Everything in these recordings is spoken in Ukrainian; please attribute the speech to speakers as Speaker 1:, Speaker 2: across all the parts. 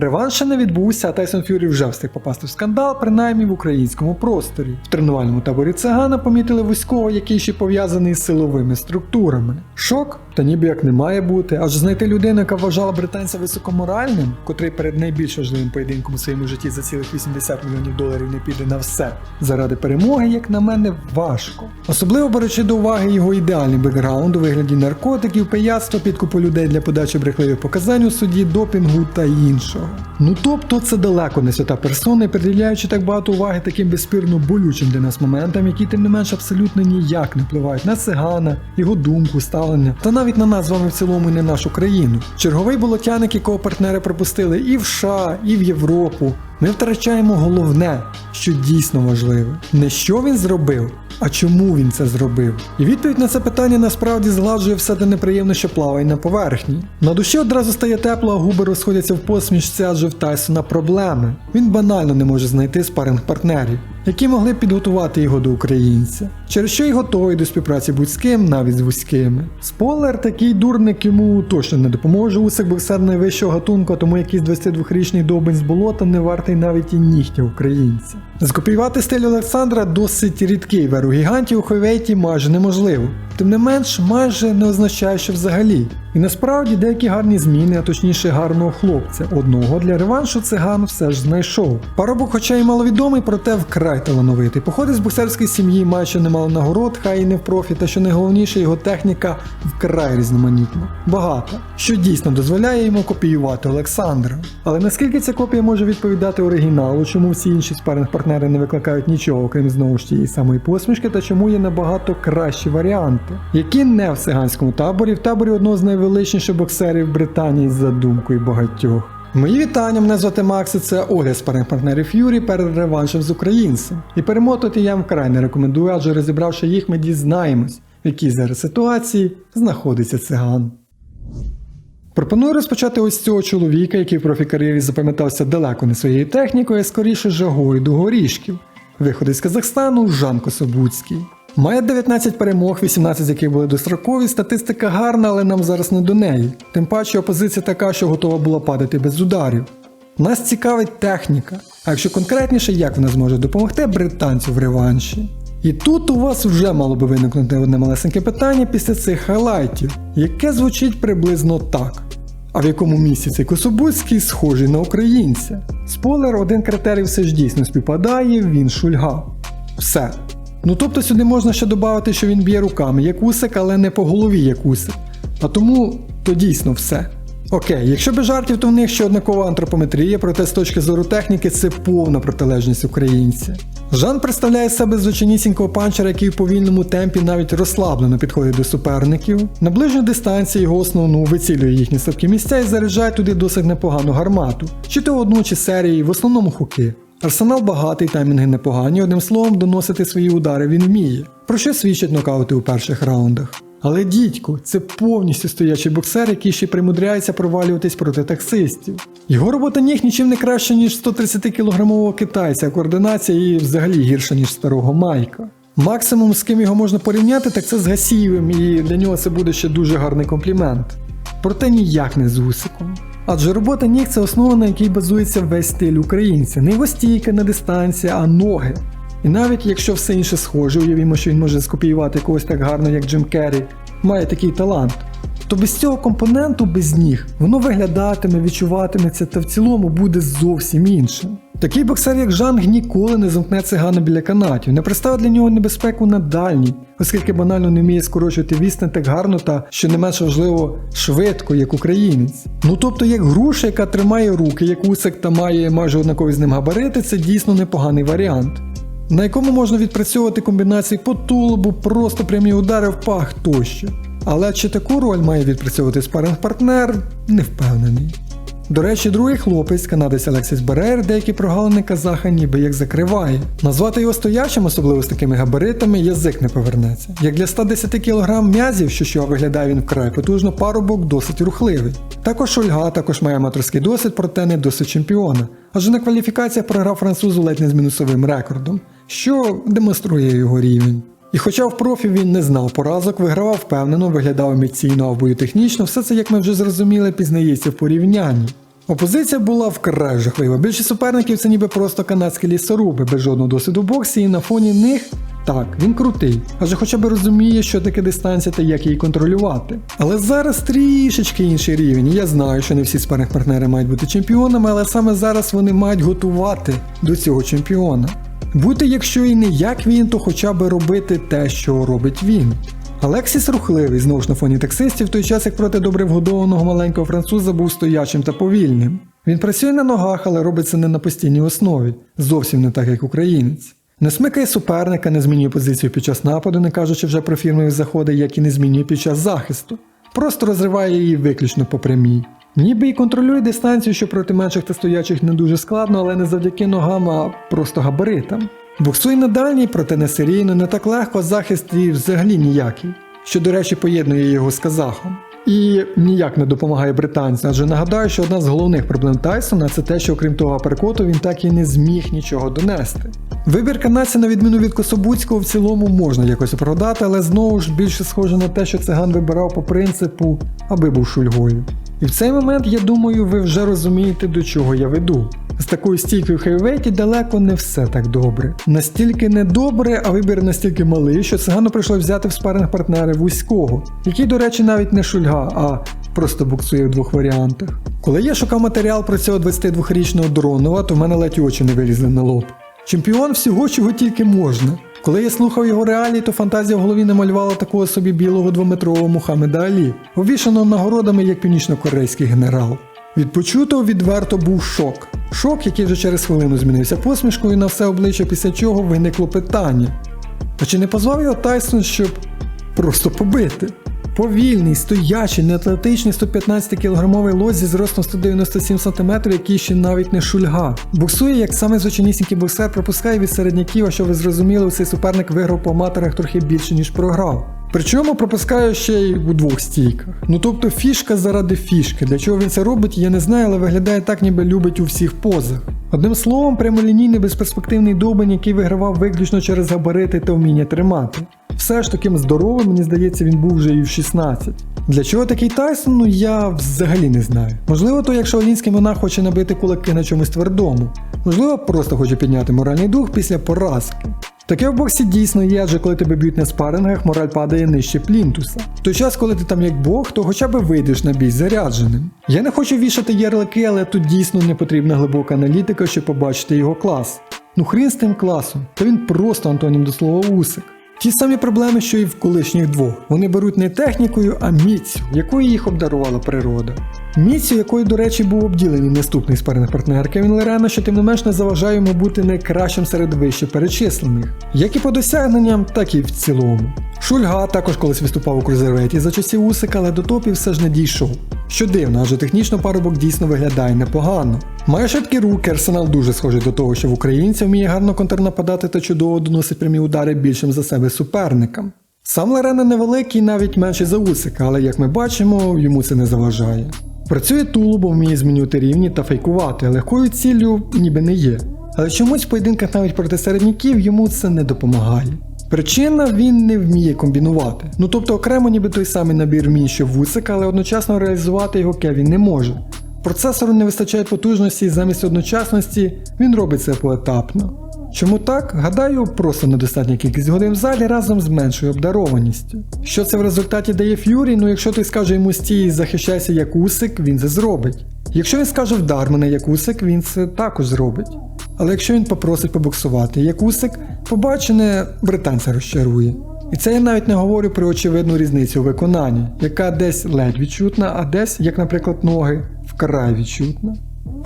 Speaker 1: Реванш не відбувся, а Тайсон Фюрі вже встиг попасти в скандал, принаймні в українському просторі. В тренувальному таборі цигана помітили вузького, який ще пов'язаний з силовими структурами. Шок? Та ніби як не має бути. Аж знайти людину, яка вважала британця високоморальним, котрий перед найбільш важливим поєдинком у своєму житті за цілих 80 мільйонів доларів не піде на все. Заради перемоги, як на мене, важко. Особливо беручи до уваги його ідеальний бекграунд у вигляді наркотиків, пияцтва, підкупу людей для подачі брехливих показань у суді, допінгу та іншого. Ну тобто це далеко не свята персона, і приділяючи так багато уваги таким безспірно болючим для нас моментам, які тим не менш абсолютно ніяк не впливають на цигана, його думку, ставлення, та навіть на нас з вами в цілому і на нашу країну. Черговий болотяник, якого партнери пропустили і в США, і в Європу. Ми втрачаємо головне, що дійсно важливе. Не що він зробив, а чому він це зробив? І відповідь на це питання насправді згладжує все те неприємне, що плаває на поверхні. На душі одразу стає тепло, а губи розходяться в посмішці, адже в Тайсона проблеми. Він банально не може знайти спаринг партнерів, які могли б підготувати його до українця, через що й готовий до співпраці будь з ким, навіть з вузькими. Спойлер, такий дурник йому точно не допоможе. Усик боксер найвищого гатунку, тому якийсь 22-річний довбень з болота не вартий навіть і нігтя українця. Скопіювати стиль Олександра досить рідкий веру гігантів у хевейті майже неможливо. Тим не менш, майже не означає, що взагалі. І насправді деякі гарні зміни, а точніше гарного хлопця. Одного для реваншу циган все ж знайшов. Парубок, хоча й маловідомий, проте вкрай талановитий. Походить з боксерської сім'ї, має ще немало нагород, хай і не в профі, та що найголовніше, його техніка вкрай різноманітна. Багата, що дійсно дозволяє йому копіювати Олександра. Але наскільки ця копія може відповідати оригіналу, чому всі інші спаринг партнери не викликають нічого, окрім знову ж тієї самої посмішки, та чому є набагато кращі варіанти, які не в циганському таборі, в таборі одного з найвеличніших боксерів Британії за думкою багатьох. Мої вітання, мене звати Макс, і це огляд спаринг партнерів Ф'юрі перед реваншем з українцем. І перемотувати я вам вкрай не рекомендую, адже розібравши їх, ми дізнаємось, в якій зараз ситуації знаходиться циган. Пропоную розпочати ось цього чоловіка, який в профі-кар'єрі запам'ятався далеко не своєю технікою, а скоріше жагою до горішків. Виходить з Казахстану Жан Кособуцький. Має 19 перемог, 18 з яких були дострокові. Статистика гарна, але нам зараз не до неї. Тим паче опозиція така, що готова була падати без ударів. Нас цікавить техніка, а якщо конкретніше, як вона зможе допомогти британцю в реванші. І тут у вас вже мало би виникнути одне малесеньке питання після цих хайлайтів, яке звучить приблизно так. А в якому місці цей схожий на українця? Спойлер, один критерій все ж дійсно співпадає, він шульга. Все. Ну тобто сюди можна ще додати, що він б'є руками, як усик, але не по голові, як усик. А тому то дійсно все. Окей, якщо без жартів, то в них ще однакова антропометрія, проте з точки зору техніки це повна протилежність українця. Жан представляє себе звичайнісінького панчера, який в повільному темпі навіть розслаблено підходить до суперників. На ближню дистанцію його основну вицілює їхні слабкі місця і заряджає туди досить непогану гармату, чи то одну, чи серії, в основному хуки. Арсенал багатий, таймінги непогані, одним словом, доносити свої удари він вміє, про що свідчать нокаути у перших раундах. Але дідько, це повністю стоячий боксер, який ще примудряється провалюватись проти таксистів. Його робота ніг нічим не краще, ніж 130 кілограмового китайця, координація її взагалі гірша, ніж старого Майка. Максимум, з ким його можна порівняти, так це з Гасієвим, і для нього це буде ще дуже гарний комплімент. Проте ніяк не з Усиком. Адже робота ніг це основа, на якій базується весь стиль українця. Не гостійка стійка, не дистанція, а ноги. І навіть якщо все інше схоже, уявімо, що він може скопіювати когось так гарно, як Джим Керрі, має такий талант, то без цього компоненту, без ніг, воно виглядатиме, відчуватиметься та в цілому буде зовсім іншим. Такий боксер, як Жанг, ніколи не замкне цигана біля канатів, не представить для нього небезпеку на дальній, оскільки банально не вміє скорочувати відстань так гарно та, що не менш важливо, швидко, як українець. Ну тобто, як груша, яка тримає руки, як усик та має майже однакові з ним габарити, це дійсно непоганий варіант. На якому можна відпрацьовувати комбінації по тулубу, просто прямі удари в пах тощо. Але чи таку роль має відпрацьовувати спаринг-партнер, не впевнений. До речі, другий хлопець, канадець Алексіс Берер, деякі прогалини казаха ніби як закриває. Назвати його стоячим, особливо з такими габаритами, язик не повернеться. Як для 110 кг м'язів, що що виглядає він вкрай потужно, парубок досить рухливий. Також Ольга також має аматорський досвід, проте не досить чемпіона. Адже на кваліфікаціях програв французу ледь не з мінусовим рекордом, що демонструє його рівень. І хоча в профі він не знав поразок, вигравав впевнено, виглядав емоційно, а в бою технічно, все це, як ми вже зрозуміли, пізнається в порівнянні. Опозиція була вкрай жахлива. Більшість суперників це ніби просто канадські лісоруби, без жодного досвіду боксі, і на фоні них так, він крутий, адже хоча б розуміє, що таке дистанція та як її контролювати. Але зараз трішечки інший рівень. Я знаю, що не всі спарних партнери мають бути чемпіонами, але саме зараз вони мають готувати до цього чемпіона. Бути, якщо і не як він, то хоча б робити те, що робить він. Алексіс рухливий знову ж на фоні таксистів, в той час як проти добре вгодованого маленького француза був стоячим та повільним. Він працює на ногах, але робить це не на постійній основі, зовсім не так як українець. Не смикає суперника, не змінює позицію під час нападу, не кажучи вже про фірмові заходи, як і не змінює під час захисту. Просто розриває її виключно по прямій. Ніби і контролює дистанцію, що проти менших та стоячих не дуже складно, але не завдяки ногам, а просто габаритам. Боксує на дальній, проте не серійно, не так легко, захист і взагалі ніякий, що, до речі, поєднує його з казахом. І ніяк не допомагає британцям, адже нагадаю, що одна з головних проблем Тайсона це те, що окрім того аперкоту він так і не зміг нічого донести. Вибір канадця, на відміну від Кособуцького, в цілому можна якось оправдати, але знову ж більше схоже на те, що циган вибирав по принципу, аби був шульгою. І в цей момент, я думаю, ви вже розумієте, до чого я веду. З такою стійкою хейвейті далеко не все так добре. Настільки не добре, а вибір настільки малий, що цигану прийшло взяти в спаринг партнери вузького, який, до речі, навіть не шульга, а просто буксує в двох варіантах. Коли я шукав матеріал про цього 22-річного Дронова, то в мене ледь очі не вилізли на лоб. Чемпіон всього, чого тільки можна. Коли я слухав його реалії, то фантазія в голові намалювала такого собі білого двометрового Мухаммеда Алі, обвішаного нагородами як північно-корейський генерал. Від почутого відверто був шок. Шок, який вже через хвилину змінився посмішкою на все обличчя, після чого виникло питання. А чи не позвав його Тайсон, щоб просто побити? Повільний, стоячий, неатлетичний 115-кілограмовий лось зі зростом 197 см, який ще навіть не шульга. Боксує, як саме звичайнісінький боксер, пропускає від середняків, а що ви зрозуміли, цей суперник виграв по аматорах трохи більше, ніж програв. Причому пропускає ще й у двох стійках. Ну тобто фішка заради фішки. Для чого він це робить, я не знаю, але виглядає так, ніби любить у всіх позах. Одним словом, прямолінійний безперспективний довбень, який вигравав виключно через габарити та вміння тримати. Все ж таким здоровим, мені здається, він був вже і в 16. Для чого такий Тайсон, ну я взагалі не знаю. Можливо, то якщо олінський монах хоче набити кулаки на чомусь твердому, можливо, просто хоче підняти моральний дух після поразки. Таке в боксі дійсно є, адже коли тебе б'ють на спарингах, мораль падає нижче плінтуса. В той час, коли ти там як Бог, то хоча б вийдеш на бій зарядженим. Я не хочу вішати ярлики, але тут дійсно не потрібна глибока аналітика, щоб побачити його клас. Ну хрін з тим класом, то він просто антонім до слова усик. Ті самі проблеми, що і в колишніх двох. Вони беруть не технікою, а міцю, якою їх обдарувала природа. Міцю, якою, до речі, був обділений наступний спарний партнер Кевін Лерена, що тим не менш не заважає йому бути найкращим серед вище перечислених, як і по досягненням, так і в цілому. Шульга також колись виступав у крузерветі за часів Усика, але до топів все ж не дійшов. Що дивно, адже технічно парубок дійсно виглядає непогано. Має швидкі руки, арсенал дуже схожий до того, що в українця вміє гарно контрнападати та чудово доносить прямі удари більшим за себе суперникам. Сам Лерена невеликий, навіть менший за Усика, але як ми бачимо, йому це не заважає. Працює тулубом, вміє змінювати рівні та фейкувати, легкою ціллю ніби не є. Але чомусь в поєдинках навіть проти середняків йому це не допомагає. Причина він не вміє комбінувати. Ну тобто окремо ніби той самий набір вмінь, що вусика, але одночасно реалізувати його Кевін не може. Процесору не вистачає потужності і замість одночасності він робить це поетапно. Чому так? Гадаю, просто недостатня кількість годин в залі разом з меншою обдарованістю. Що це в результаті дає Ф'юрі? Ну якщо ти скаже йому стій захищайся як усик, він це зробить. Якщо він скаже вдар мене як усик, він це також зробить. Але якщо він попросить побоксувати як усик, побачене британця розчарує. І це я навіть не говорю про очевидну різницю у виконанні, яка десь ледь відчутна, а десь, як, наприклад, ноги, вкрай відчутна.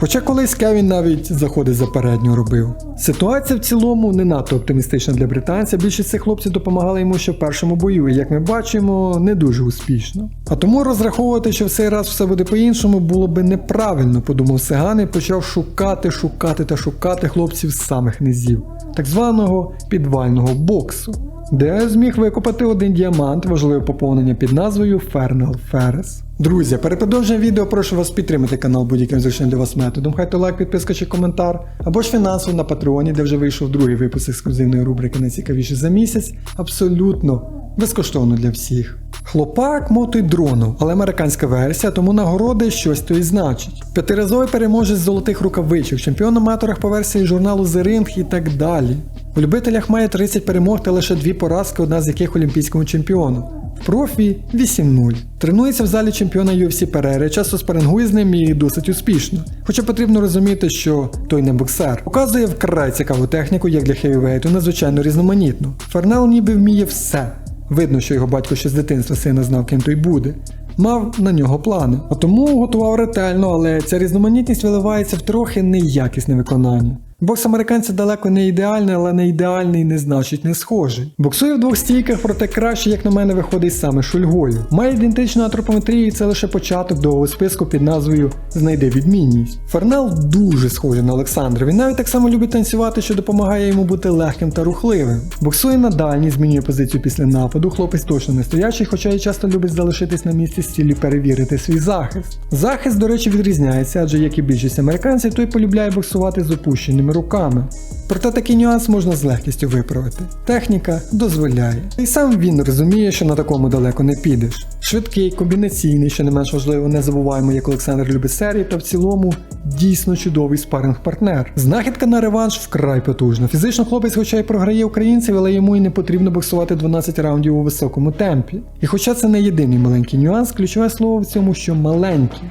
Speaker 1: Хоча колись Кевін навіть заходи за передню робив. Ситуація в цілому не надто оптимістична для британця. Більшість цих хлопців допомагали йому ще в першому бою, і як ми бачимо, не дуже успішно. А тому розраховувати, що в цей раз все буде по-іншому, було би неправильно, подумав Сиган і почав шукати, шукати та шукати хлопців з самих низів, так званого підвального боксу, де зміг викопати один діамант, важливе поповнення під назвою Фернел Ферес. Друзі, перед продовженням відео прошу вас підтримати канал будь-яким зручним для вас методом. Хай то лайк, підписка чи коментар, або ж фінансово на Патреоні, де вже вийшов другий випуск ексклюзивної рубрики найцікавіше за місяць. Абсолютно безкоштовно для всіх. Хлопак мотить дрону, але американська версія, тому нагороди щось то і значить. П'ятиразовий переможець золотих рукавичок, чемпіон аматорах по версії журналу The Ring і так далі. У любителях має 30 перемог та лише дві поразки, одна з яких олімпійському чемпіону. В профі 8-0. Тренується в залі чемпіона UFC Перери, часто спарингує з ним і досить успішно. Хоча потрібно розуміти, що той не боксер. Показує вкрай цікаву техніку, як для хевівейту, надзвичайно різноманітну. Фернел ніби вміє все. Видно, що його батько ще з дитинства сина знав, ким той буде. Мав на нього плани, а тому готував ретельно, але ця різноманітність виливається в трохи неякісне виконання. Бокс американця далеко не ідеальний, але не ідеальний не значить не схожий. Боксує в двох стійках, проте краще, як на мене, виходить саме шульгою. Має ідентичну антропометрію, і це лише початок довгого списку під назвою Знайди відмінність. Фернел дуже схожий на Олександра. Він навіть так само любить танцювати, що допомагає йому бути легким та рухливим. Боксує на дальній, змінює позицію після нападу. Хлопець точно не стоячий, хоча і часто любить залишитись на місці з цілі перевірити свій захист. Захист, до речі, відрізняється, адже як і більшість американців, той полюбляє боксувати з опущеними руками. Проте такий нюанс можна з легкістю виправити. Техніка дозволяє. І сам він розуміє, що на такому далеко не підеш. Швидкий, комбінаційний, що не менш важливо, не забуваємо, як Олександр любить серії, та в цілому дійсно чудовий спаринг-партнер. Знахідка на реванш вкрай потужна. Фізично хлопець, хоча й програє українців, але йому й не потрібно боксувати 12 раундів у високому темпі. І хоча це не єдиний маленький нюанс, ключове слово в цьому, що маленький.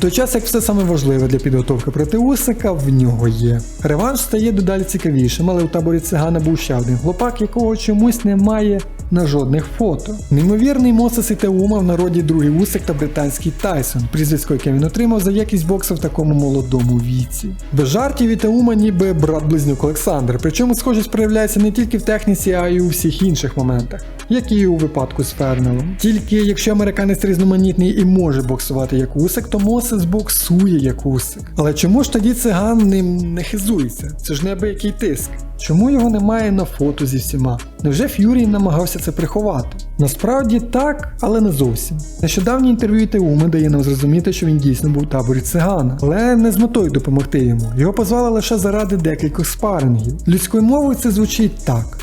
Speaker 1: Той час, як все саме важливе для підготовки проти Усика, в нього є. Реванш стає дедалі цікавішим, але у таборі цигана був ще один хлопак, якого чомусь немає на жодних фото. Неймовірний Мосес Ітеума в народі другий Усик та британський Тайсон, прізвисько, яке він отримав за якість боксу в такому молодому віці. Без жартів Ітеума ніби брат-близнюк Олександр, причому схожість проявляється не тільки в техніці, а й у всіх інших моментах, як і у випадку з Фернелом. Тільки якщо американець різноманітний і може боксувати як Усик, то Мосес боксує як Усик. Але чому ж тоді циган ним не хизується? Це ж неабиякий тиск. Чому його немає на фото зі всіма? Невже Ф'юрі намагався це приховати? Насправді так, але не зовсім. Нещодавнє інтерв'ю Теуми дає нам зрозуміти, що він дійсно був в таборі цигана, але не з метою допомогти йому. Його позвали лише заради декількох спарингів. Людською мовою це звучить так.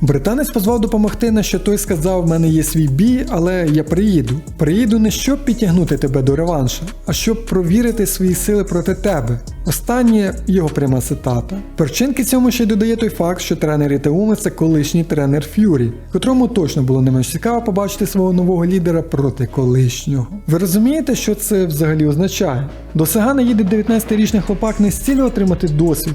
Speaker 1: Британець позвав допомогти, на що той сказав: в мене є свій бій, але я приїду. Приїду не щоб підтягнути тебе до реванша, а щоб провірити свої сили проти тебе. Останнє його пряма цитата. Перчинки цьому ще й додає той факт, що тренер Ітеуми це колишній тренер Ф'юрі, котрому точно було не менш цікаво побачити свого нового лідера проти колишнього. Ви розумієте, що це взагалі означає? До Сагана їде 19-річний хлопак не з цілі отримати досвід,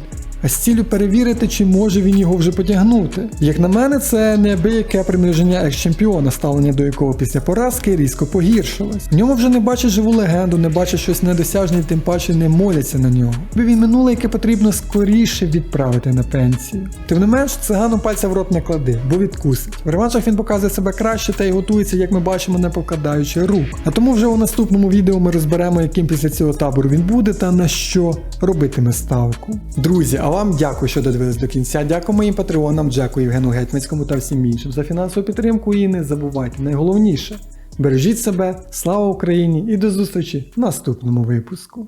Speaker 1: з ціллю перевірити, чи може він його вже потягнути. Як на мене, це неабияке примирення екс-чемпіона, ставлення до якого після поразки різко погіршилось. В ньому вже не бачать живу легенду, не бачать щось недосяжне, тим паче не моляться на нього. Бо він минуле, яке потрібно скоріше відправити на пенсію. Тим не менш, цигану пальця в рот не клади, бо відкусить. В реваншах він показує себе краще та й готується, як ми бачимо, не покладаючи рук. А тому вже у наступному відео ми розберемо, яким після цього табору він буде та на що робитиме ставку. Друзі, а вам дякую, що додивились до кінця. Дякую моїм патреонам, дякую Євгену Гетьманському та всім іншим за фінансову підтримку. І не забувайте найголовніше. Бережіть себе, слава Україні і до зустрічі в наступному випуску.